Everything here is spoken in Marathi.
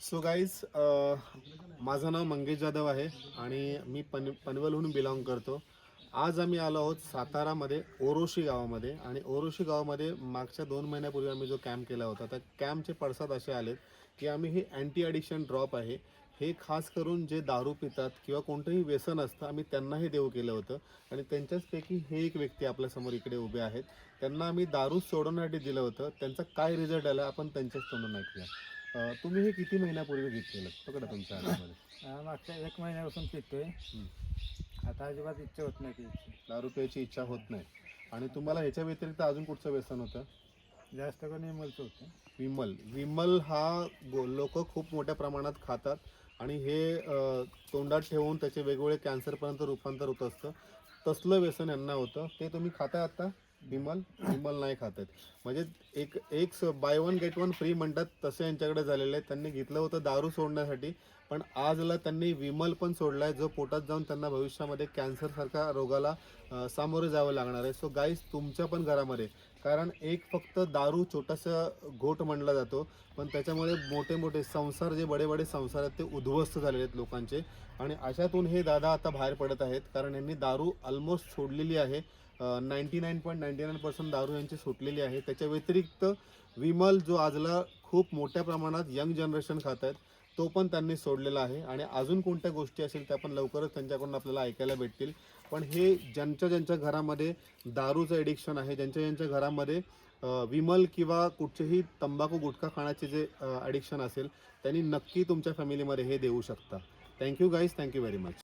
सो गाईज uh, माझं नाव मंगेश जाधव आहे आणि मी पन पनवेलहून बिलॉंग करतो. आज आम्ही आलो आहोत सातारामध्ये ओरोशी गावामध्ये आणि ओरोशी गावामध्ये मागच्या दोन महिन्यापूर्वी आम्ही जो कॅम्प केला होता त्या कॅम्पचे पडसाद असे आलेत की आम्ही हे अँटी ॲडिक्शन ड्रॉप आहे. हे खास करून जे दारू पितात किंवा कोणतंही व्यसन असतं आम्ही त्यांनाही देऊ केलं होतं. आणि त्यांच्याचपैकी हे एक व्यक्ती आपल्यासमोर इकडे उभे आहेत. त्यांना आम्ही दारू सोडवण्यासाठी दिलं होतं. त्यांचा काय रिझल्ट आला आपण त्यांच्याच तोंडून ऐकूया. अं, तुम्ही हे किती महिन्यापूर्वी घेतलेलं? पकडा तुमच्या हातामध्ये. मागच्या एक महिन्यापासून पितोय. आता अजिबात इच्छा होत नाही पियची. दारू प्यायची इच्छा होत नाही. आणि तुम्हाला ह्याच्या व्यतिरिक्त अजून कुठचं व्यसन होतं? जास्त करून इमलचं होतं. विमल. विमल हा लोक खूप मोठ्या प्रमाणात खातात. आणि हे अ, तोंडात ठेवून त्याचे वेगवेगळे कॅन्सरपर्यंत रूपांतर होत असतं. तसलं व्यसन यांना होतं. ते तुम्ही खाताय आता? विमल विमल नाही खात आहेत. म्हणजे एक एक buy one get one free म्हणतात तसं यांच्याकडे झालेलं आहे. त्यांनी घेतलं होतं दारू सोडण्यासाठी पण आजला त्यांनी विमल पण सोडलाय जो पोटात जाऊन त्यांना भविष्यामध्ये कॅन्सरसारख्या रोगाला सामोरं सामोरे जावं लागणार आहे. सो गाईज तुमच्या पण घरामध्ये कारण एक फक्त दारू छोटासा घोट म्हणला जातो पण त्याच्यामुळे मोठे मोठे संसार जे बडे बडे संसार आहेत ते उद्ध्वस्त झालेले आहेत लोकांचे. आणि अशातून हे दादा आता बाहेर पडत आहेत कारण यांनी दारू ऑलमोस्ट सोडलेली आहे. Ninety nine point ninety nine percent दारू यांची सुटलेली आहे. त्याच्या व्यतिरिक्त विमल जो आजला खूप मोठ्या प्रमाणात यंग जनरेशन खात आहेत तो पण त्यांनी सोडलेला आहे. आणि अजून कोणत्या गोष्टी असेल त्या पण लवकरच त्यांच्याकडून आपल्याला ऐकायला भेटतील. पण हे ज्यांच्या ज्यांच्या घरामध्ये दारूचं एडिक्शन आहे ज्यांच्या ज्यांच्या घरामध्ये विमल किंवा कुठचेही तंबाखू गुटखा खाण्याचे जे ॲडिक्शन असेल त्यांनी नक्की तुमच्या फॅमिलीमध्ये हे देऊ शकता. Thank you guys thank you very much